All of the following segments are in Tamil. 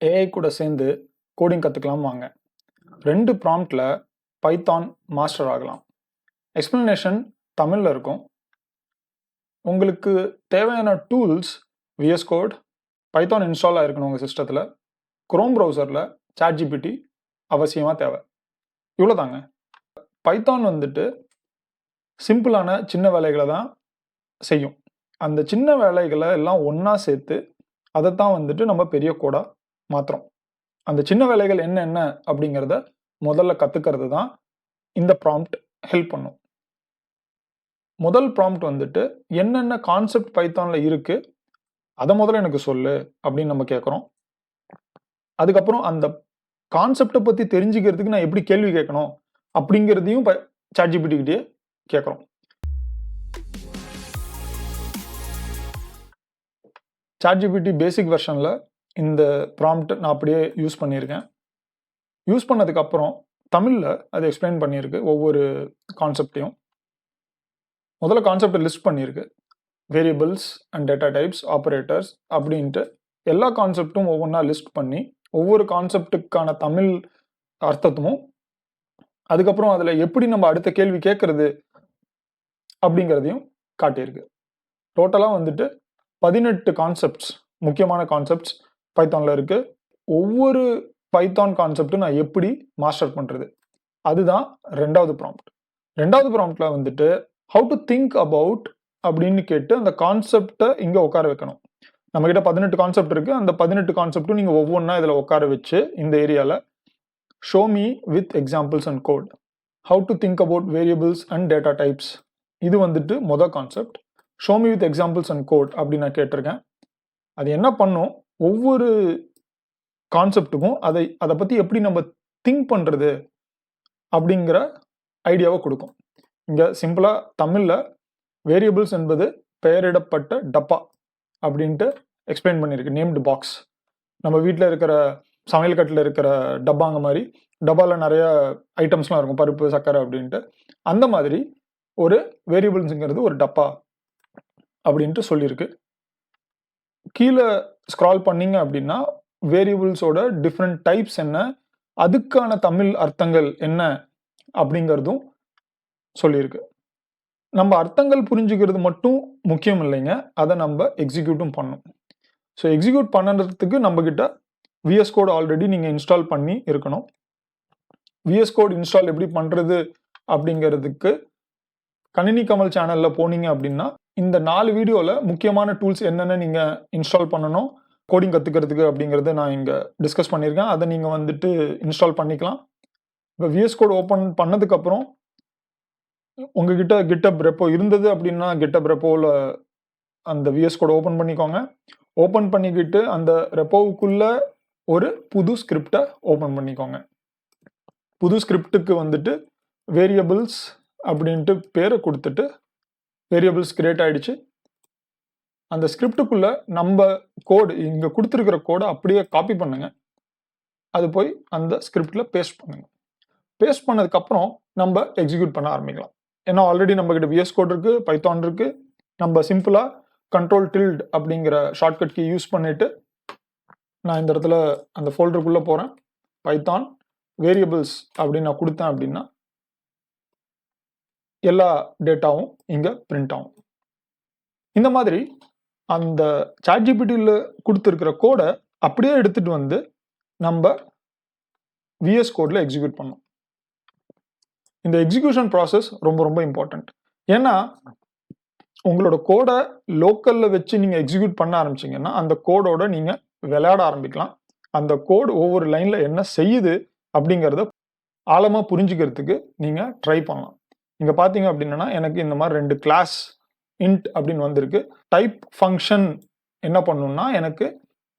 ஏஐ கூட சேர்ந்து கோடிங் கற்றுக்கலாம் வாங்க. ரெண்டு ப்ராம்ப்டில் பைத்தான் மாஸ்டர் ஆகலாம். எக்ஸ்ப்ளனேஷன் தமிழில் இருக்கும். உங்களுக்கு தேவையான tools VS code python install ஆகிருக்கணும் உங்கள் சிஸ்டத்தில் குரோம் ப்ரௌசரில் சாட்ஜிபிடி அவசியமாக தேவை. இவ்வளோ தாங்க பைத்தான் வந்துட்டு சிம்பிளான சின்ன வேலைகளை தான் செய்யும். அந்த சின்ன வேலைகளை எல்லாம் ஒன்றா சேர்த்து அதை தான் வந்துட்டு நம்ம பெரிய கோடாக மாத்திரம். அந்த சின்ன வேலைகள் என்னென்ன அப்படிங்கிறத முதல்ல கற்றுக்கிறது தான் இந்த ப்ராம்ப்ட் ஹெல்ப் பண்ணும். முதல் ப்ராம்ப்ட் வந்துட்டு என்னென்ன கான்செப்ட் பைத்தானில் இருக்குது அதை முதல்ல எனக்கு சொல்லு அப்படின்னு நம்ம கேட்குறோம் அதுக்கப்புறம் அந்த கான்செப்டை பற்றி தெரிஞ்சுக்கிறதுக்கு நான் எப்படி கேள்வி கேட்கணும் அப்படிங்கிறதையும் சாட்ஜிபிட்டிக்கிட்டே கேட்குறோம் சாட்ஜிபிடி பேசிக் வெர்ஷனில் இந்த ப்ராம்ப்ட் நான் அப்படியே யூஸ் பண்ணியிருக்கேன். யூஸ் பண்ணதுக்கப்புறம் தமிழில் அது எக்ஸ்பிளைன் பண்ணியிருக்கு ஒவ்வொரு கான்செப்டையும் முதல்ல கான்செப்டை லிஸ்ட் பண்ணியிருக்கு. Variables and data types operators அப்படின்ட்டு எல்லா கான்செப்டும் ஒவ்வொன்றா லிஸ்ட் பண்ணி ஒவ்வொரு கான்செப்டுக்கான தமிழ் அர்த்தத்தும் அதுக்கப்புறம் அதில் எப்படி நம்ம அடுத்த கேள்வி கேட்குறது அப்படிங்கிறதையும் காட்டியிருக்கு. டோட்டலாக வந்துட்டு பதினெட்டு கான்செப்ட்ஸ் முக்கியமான கான்செப்ட்ஸ் பைத்தானில் இருக்குது ஒவ்வொரு பைத்தான் கான்செப்டும் நான் எப்படி மாஸ்டர் பண்ணுறது அதுதான் ரெண்டாவது ப்ராம்ப்ட் ரெண்டாவது ப்ராம்ப்டில் வந்துட்டு ஹவு டு திங்க் அபவுட் அப்படின்னு கேட்டு அந்த கான்செப்டை இங்கே உட்கார வைக்கணும். நம்மக்கிட்ட பதினெட்டு கான்செப்ட் இருக்குது அந்த பதினெட்டு கான்செப்டும் நீங்கள் ஒவ்வொன்றா இதில் உட்கார வச்சு இந்த ஏரியாவில் show me with examples and code how to think about variables and data types இது வந்துட்டு மொதல் concept show me with examples and code அப்படின்னு நான் கேட்டிருக்கேன். அது என்ன பண்ணும்? ஒவ்வொரு கான்செப்ட்டுக்கும் அதை அதை பற்றி எப்படி நம்ம திங்க் பண்ணுறது அப்படிங்கிற ஐடியாவை கொடுக்கும். இங்கே சிம்பிளாக தமிழில் வேரியபிள்ஸ் என்பது பெயரிடப்பட்ட டப்பா அப்படின்ட்டு எக்ஸ்பிளைன் பண்ணியிருக்கு நேம்டு பாக்ஸ் நம்ம வீட்டில் இருக்கிற சமையல் கட்டில் இருக்கிற டப்பாங்க மாதிரி டப்பாவில் நிறைய ஐட்டம்ஸ்லாம் இருக்கும். பருப்பு சர்க்கரை அப்படின்ட்டு. அந்த மாதிரி ஒரு வேரியபிள்ஸுங்கிறது ஒரு டப்பா அப்படின்ட்டு சொல்லியிருக்கு கீழே ஸ்க்ரால் பண்ணீங்க அப்படின்னா வேரியபிள்ஸோட டிஃப்ரெண்ட் டைப்ஸ் என்ன அதுக்கான தமிழ் அர்த்தங்கள் என்ன அப்படிங்கிறதும் சொல்லியிருக்கு. நம்ம அர்த்தங்கள் புரிஞ்சுக்கிறது மட்டும் முக்கியம் இல்லைங்க. அதை நம்ம எக்ஸிக்யூட்டும் பண்ணணும். ஸோ எக்ஸிக்யூட் பண்ணுறதுக்கு நம்மக்கிட்ட விஎஸ் கோட் ஆல்ரெடி நீங்கள் இன்ஸ்டால் பண்ணி இருக்கணும். விஎஸ் கோட் இன்ஸ்டால் எப்படி பண்ணுறது அப்படிங்கிறதுக்கு கணினி கமல் சேனலில் போனீங்க அப்படின்னா இந்த நாலு வீடியோவில் முக்கியமான டூல்ஸ் என்னென்ன நீங்கள் இன்ஸ்டால் பண்ணணும் கோடிங் கற்றுக்கிறதுக்கு அப்படிங்கிறத நான் இங்கே டிஸ்கஸ் பண்ணியிருக்கேன். அதை நீங்கள் வந்துட்டு இன்ஸ்டால் பண்ணிக்கலாம். இப்போ விஎஸ் கோட் ஓப்பன் பண்ணதுக்கப்புறம் உங்ககிட்ட கிட்டப் ரெப்போ இருந்தது அப்படின்னா கிட்டப் ரெப்போவில் அந்த விஎஸ் கோட் ஓப்பன் பண்ணிக்கோங்க. ஓப்பன் பண்ணிக்கிட்டு அந்த ரெப்போவுக்குள்ள ஒரு புது ஸ்கிரிப்டை ஓப்பன் பண்ணிக்கோங்க. புது ஸ்கிரிப்டுக்கு வந்துட்டு வேரியபிள்ஸ் அப்படின்ட்டு பேரை கொடுத்துட்டு வேரியபிள்ஸ் கிரியேட் ஆகிடுச்சு அந்த ஸ்கிரிப்டுக்குள்ள நம்ம கோடு இங்கே கொடுத்துருக்கிற கோடை அப்படியே காப்பி பண்ணுங்க. அது போய் அந்த ஸ்கிரிப்டில் பேஸ்ட் பண்ணுங்க. பேஸ்ட் பண்ணதுக்கப்புறம் நம்ம எக்ஸிக்யூட் பண்ண ஆரம்பிக்கலாம். ஏன்னா ஆல்ரெடி நம்மக்கிட்ட விஎஸ் கோட் இருக்கு பைத்தான் இருக்கு. நம்ம சிம்பிளாக கண்ட்ரோல் டில்ட் அப்படிங்கிற ஷார்ட்கட் கீ யூஸ் பண்ணிட்டு நான் இந்த இடத்துல அந்த ஃபோல்டருக்குள்ளே போகிறேன் பைத்தான் வேரியபிள்ஸ் அப்படின்னு நான் கொடுத்தேன் அப்படின்னா எல்லா டேட்டாவும் இங்கே பிரிண்ட் ஆகும். இந்த மாதிரி அந்த சாட்ஜிபிட்டியில் கொடுத்துருக்கிற கோடை அப்படியே எடுத்துகிட்டு வந்து நம்ம விஎஸ் கோடில் எக்ஸிக்யூட் பண்ணோம் இந்த எக்ஸிக்யூஷன் ப்ராசஸ் ரொம்ப ரொம்ப இம்பார்ட்டண்ட் ஏன்னா உங்களோட கோடை லோக்கலில் வச்சு நீங்கள் எக்ஸிக்யூட் பண்ண ஆரம்பிச்சிங்கன்னா அந்த கோடோட நீங்கள் விளையாட ஆரம்பிக்கலாம். அந்த கோடு ஒவ்வொரு லைனில் என்ன செய்யுது அப்படிங்கிறத ஆழமாக புரிஞ்சுக்கிறதுக்கு நீங்கள் ட்ரை பண்ணலாம். இங்கே பார்த்தீங்க அப்படின்னா எனக்கு இந்த மாதிரி ரெண்டு கிளாஸ் இன்ட் அப்படின்னு வந்திருக்கு. டைப் ஃபங்க்ஷன் என்ன பண்ணுன்னா எனக்கு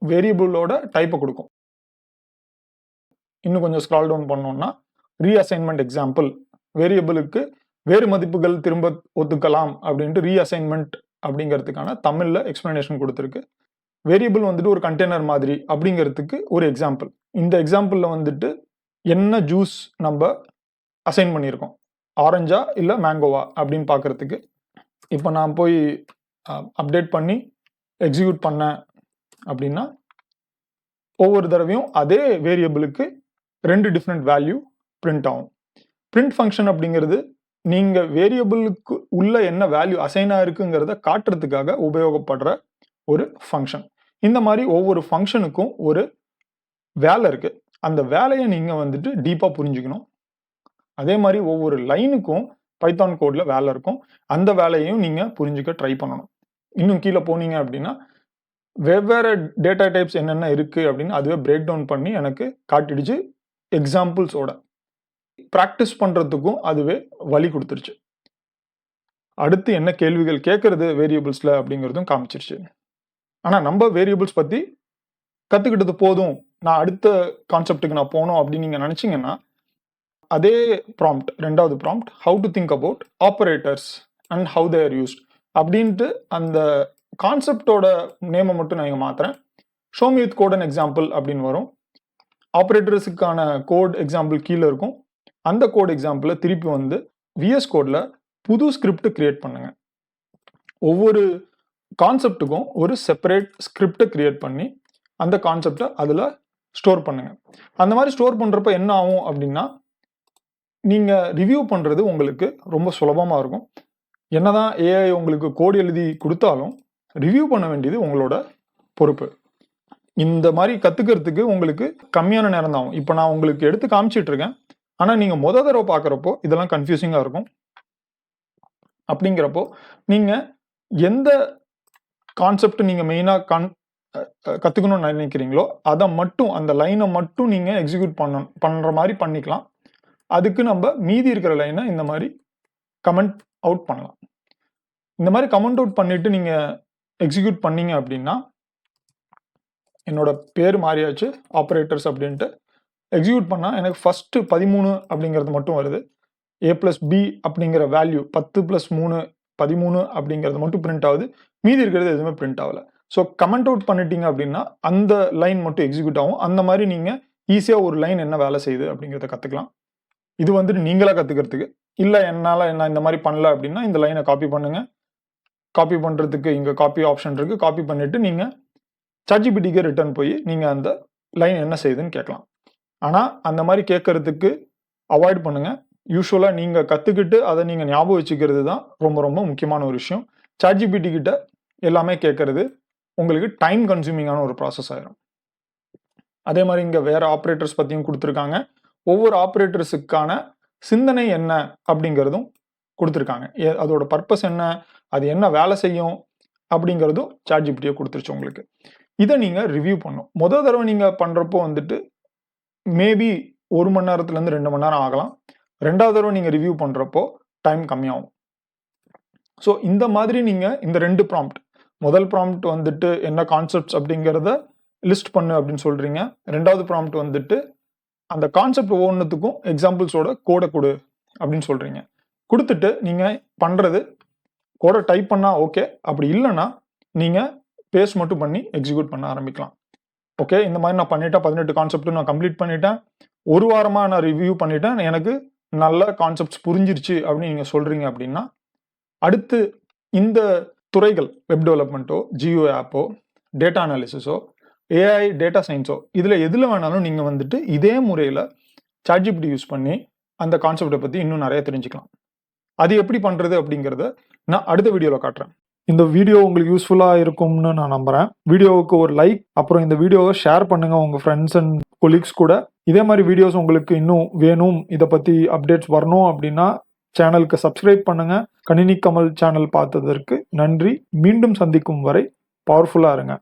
வேரியபிளோட டைப்பை கொடுக்கும். இன்னும் கொஞ்சம் ஸ்க்ரால் டவுன் பண்ணோம்னா ரீஅசைன்மெண்ட் எக்ஸாம்பிள் வேரியபிளுக்கு வேறு மதிப்புகள் திரும்ப ஒத்துக்கலாம் அப்படின்ட்டு ரீஅசைன்மெண்ட் அப்படிங்கிறதுக்கான தமிழில் எக்ஸ்பிளனேஷன் கொடுத்துருக்கு. வேரியபிள் வந்துட்டு ஒரு கண்டெய்னர் மாதிரி அப்படிங்கிறதுக்கு ஒரு எக்ஸாம்பிள் இந்த எக்ஸாம்பிளில் வந்துட்டு என்ன ஜூஸ் நம்ம அசைன் பண்ணியிருக்கோம்? ஆரஞ்சா இல்லை மேங்கோவா அப்படின்னு பார்க்குறதுக்கு இப்போ நான் போய் அப்டேட் பண்ணி எக்ஸிக்யூட் பண்ணேன் அப்படின்னா ஒவ்வொரு தடவையும் அதே வேரியபிளுக்கு ரெண்டு டிஃப்ரெண்ட் வேல்யூ பிரிண்ட் ஆகும். பிரிண்ட் ஃபங்க்ஷன் அப்படிங்கிறது நீங்கள் வேரியபிளுக்கு உள்ள என்ன வேல்யூ அசைன் ஆயிருக்குங்கிறத காட்டுறதுக்காக உபயோகப்படுற ஒரு ஃபங்க்ஷன் இந்த மாதிரி ஒவ்வொரு ஃபங்க்ஷனுக்கும் ஒரு வேலை இருக்குது அந்த வேலையை நீங்கள் வந்துட்டு டீப்பாக புரிஞ்சுக்கணும். அதே மாதிரி ஒவ்வொரு லைனுக்கும் பைத்தான் கோட்ல வேலை இருக்கும். அந்த வேலையையும் நீங்க புரிஞ்சுக்க ட்ரை பண்ணணும். இன்னும் கீழே போனீங்க அப்படின்னா வெவ்வேறு டேட்டா டைப்ஸ் என்னென்ன இருக்கு அப்படின்னு அதுவே பிரேக் டவுன் பண்ணி எனக்கு காட்டிடுச்சு எக்ஸாம்பிள்ஸோட ப்ராக்டிஸ் பண்றதுக்கும் அதுவே வழி கொடுத்துருச்சு. அடுத்து என்ன கேள்விகள் கேட்கறது வேரியபிள்ஸ்ல அப்படிங்கிறதும் காமிச்சிருச்சு. ஆனா நம்ம வேரியபிள்ஸ் பத்தி கத்துக்கிட்டது போதும். நான் அடுத்த கான்செப்டுக்கு நான் போகணும் அப்படின்னு நீங்க நினைச்சீங்கன்னா அதே ப்ராம்ப்ட் ரெண்டாவது prompt how to think about operators and how they're used அப்படின்ட்டு அந்த கான்செப்டோட நேமை மட்டும் நான் இங்கே மாத்துறேன். Show me with code and example அப்படின்னு வரும். ஆப்ரேட்டர்ஸுக்கான கோட் எக்ஸாம்பிள் கீழே இருக்கும். அந்த கோட் எக்ஸாம்பிளை திருப்பி வந்து விஎஸ் கோடில் புது ஸ்கிரிப்ட் கிரியேட் பண்ணுங்க. ஒவ்வொரு கான்செப்ட்டுக்கும் ஒரு செப்பரேட் ஸ்கிரிப்டை கிரியேட் பண்ணி அந்த கான்செப்டை அதில் ஸ்டோர் பண்ணுங்க. அந்த மாதிரி ஸ்டோர் பண்ணுறப்ப என்ன ஆகும் அப்படின்னா நீங்கள் ரிவ்யூ பண்ணுறது உங்களுக்கு ரொம்ப சுலபமாக இருக்கும். என்னதான் ஏஐ உங்களுக்கு கோடு எழுதி கொடுத்தாலும் ரிவ்யூ பண்ண வேண்டியது உங்களோட பொறுப்பு. இந்த மாதிரி கற்றுக்கிறதுக்கு உங்களுக்கு கம்மியான நேரம் தான் ஆகும். இப்போ நான் உங்களுக்கு எடுத்து காமிச்சிட்டு இருக்கேன். ஆனால் நீங்கள் முத தடவை பார்க்குறப்போ இதெல்லாம் கன்ஃபியூசிங்காக இருக்கும். அப்படிங்கிறப்போ நீங்கள் எந்த கான்செப்ட் நீங்கள் மெயினாக கான் கற்றுக்கணும்னு நினைக்கிறீங்களோ அதை மட்டும் அந்த லைனை மட்டும் நீங்கள் எக்ஸிக்யூட் பண்ண பண்ணுற மாதிரி பண்ணிக்கலாம். அதுக்கு நம்ம மீதி இருக்கிற லைனை இந்த மாதிரி கமெண்ட் அவுட் பண்ணலாம். இந்த மாதிரி கமெண்ட் அவுட் பண்ணிட்டு நீங்கள் எக்ஸிக்யூட் பண்ணீங்க அப்படின்னா என்னோட பேர் மாறியாச்சு ஆப்ரேட்டர்ஸ் அப்படின்ட்டு. எக்ஸிக்யூட் பண்ணால் எனக்கு ஃபஸ்ட்டு பதிமூணு அப்படிங்கிறது மட்டும் வருது. ஏ ப்ளஸ் பி அப்படிங்கிற வேல்யூ பத்து ப்ளஸ் மூணு பதிமூணு அப்படிங்கிறது மட்டும் பிரிண்ட் ஆகுது. மீதி இருக்கிறது எதுவுமே பிரிண்ட் ஆகலை. ஸோ கமெண்ட் அவுட் பண்ணிட்டீங்க அப்படின்னா அந்த லைன் மட்டும் எக்ஸிக்யூட் ஆகும். அந்த மாதிரி நீங்கள் ஈஸியாக ஒரு லைன் என்ன வேலை செய்யுது அப்படிங்கிறத கற்றுக்கலாம் இது வந்துட்டு நீங்களா கற்றுக்கிறதுக்கு இல்லை என்னால் நான் இந்த மாதிரி பண்ணல அப்படின்னா இந்த லைனை காப்பி பண்ணுங்க. காப்பி பண்ணுறதுக்கு இங்கே காப்பி ஆப்ஷன் இருக்குது காப்பி பண்ணிவிட்டு நீங்கள் சாட்ஜிபிடிக்கு ரிட்டர்ன் போய் நீங்கள் அந்த லைன் என்ன செய்யுதுன்னு கேட்கலாம். ஆனால் அந்த மாதிரி கேட்கறதுக்கு அவாய்ட் பண்ணுங்கள் யூஸ்வலாக நீங்கள் கற்றுக்கிட்டு அதை நீங்கள் ஞாபகம் வச்சுக்கிறது தான் ரொம்ப ரொம்ப முக்கியமான ஒரு விஷயம். சாட்ஜிபிடி கிட்ட எல்லாமே கேட்கறது உங்களுக்கு டைம் கன்சூமிங்கான ஒரு ப்ராசஸ் ஆயிரும். அதே மாதிரி இங்கே வேற ஆப்ரேட்டர்ஸ் பற்றியும் கொடுத்துருக்காங்க. ஒவ்வொரு ஆப்ரேட்டர்ஸுக்கான சிந்தனை என்ன அப்படிங்கிறதும் கொடுத்துருக்காங்க. ஏ- அதோட பர்பஸ் என்ன அது என்ன வேலை செய்யும் அப்படிங்கிறதும் சாட் ஜிபிடியை கொடுத்துருச்சு உங்களுக்கு. இதை நீங்கள் ரிவ்யூ பண்ணும் மொதல் தடவை நீங்கள் பண்ணுறப்போ வந்துட்டு மேபி ஒரு மணி நேரத்துலேருந்து ரெண்டு மணி நேரம் ஆகலாம். ரெண்டாவது தடவை நீங்கள் ரிவ்யூ பண்ணுறப்போ டைம் கம்மியாகும். ஸோ இந்த மாதிரி நீங்கள் இந்த ரெண்டு ப்ராம்ப்ட் முதல் ப்ராம்ப்ட் வந்துட்டு என்ன கான்செப்ட்ஸ் அப்படிங்கிறத லிஸ்ட் பண்ணு அப்படின்னு சொல்கிறீங்க ரெண்டாவது ப்ராம்ப்ட் வந்துட்டு அந்த கான்செப்ட் ஒவ்வொன்றுத்துக்கும் எக்ஸாம்பிள்ஸோட கோடை கொடு அப்படின்னு சொல்கிறீங்க கொடுத்துட்டு நீங்கள் பண்ணுறது கோடை டைப் பண்ணால் ஓகே அப்படி இல்லைன்னா நீங்கள் பேஸ் மட்டும் பண்ணி எக்ஸிக்யூட் பண்ண ஆரம்பிக்கலாம். ஓகே இந்த மாதிரி நான் பண்ணிட்டேன் பதினெட்டு கான்செப்ட் நான் கம்ப்ளீட் பண்ணிட்டேன். ஒரு வாரமாக நான் ரிவ்யூ பண்ணிட்டேன். எனக்கு நல்ல கான்செப்ட்ஸ் புரிஞ்சிருச்சு அப்படின்னு நீங்கள் சொல்கிறீங்க அப்படின்னா அடுத்து இந்த துறைகள் வெப் டெவலப்மெண்ட்டோ ஜியோ ஆப்போ டேட்டா அனாலிசிஸோ ஏஐ டேட்டா சயின்ஸோ இதில் எதில் வேணாலும் நீங்கள் வந்துட்டு இதே முறையில் சாட்ஜிபிடி யூஸ் பண்ணி அந்த கான்செப்டை பற்றி இன்னும் நிறைய தெரிஞ்சுக்கலாம். அது எப்படி பண்ணுறது அப்படிங்கிறத நான் அடுத்த வீடியோவில் காட்டுறேன். இந்த வீடியோ உங்களுக்கு யூஸ்ஃபுல்லாக இருக்கும்னு நான் நம்புகிறேன் வீடியோவுக்கு ஒரு லைக் அப்புறம் இந்த வீடியோவை ஷேர் பண்ணுங்கள் உங்கள் ஃப்ரெண்ட்ஸ் அண்ட் கொலீக்ஸ் கூட. இதே மாதிரி வீடியோஸ் உங்களுக்கு இன்னும் வேணும் இதை பற்றி அப்டேட்ஸ் வரணும் அப்படின்னா சேனலுக்கு சப்ஸ்கிரைப் பண்ணுங்கள் கணினி கமல் சேனல் பார்த்ததற்கு நன்றி. மீண்டும் சந்திக்கும் வரை பவர்ஃபுல்லாக இருங்க.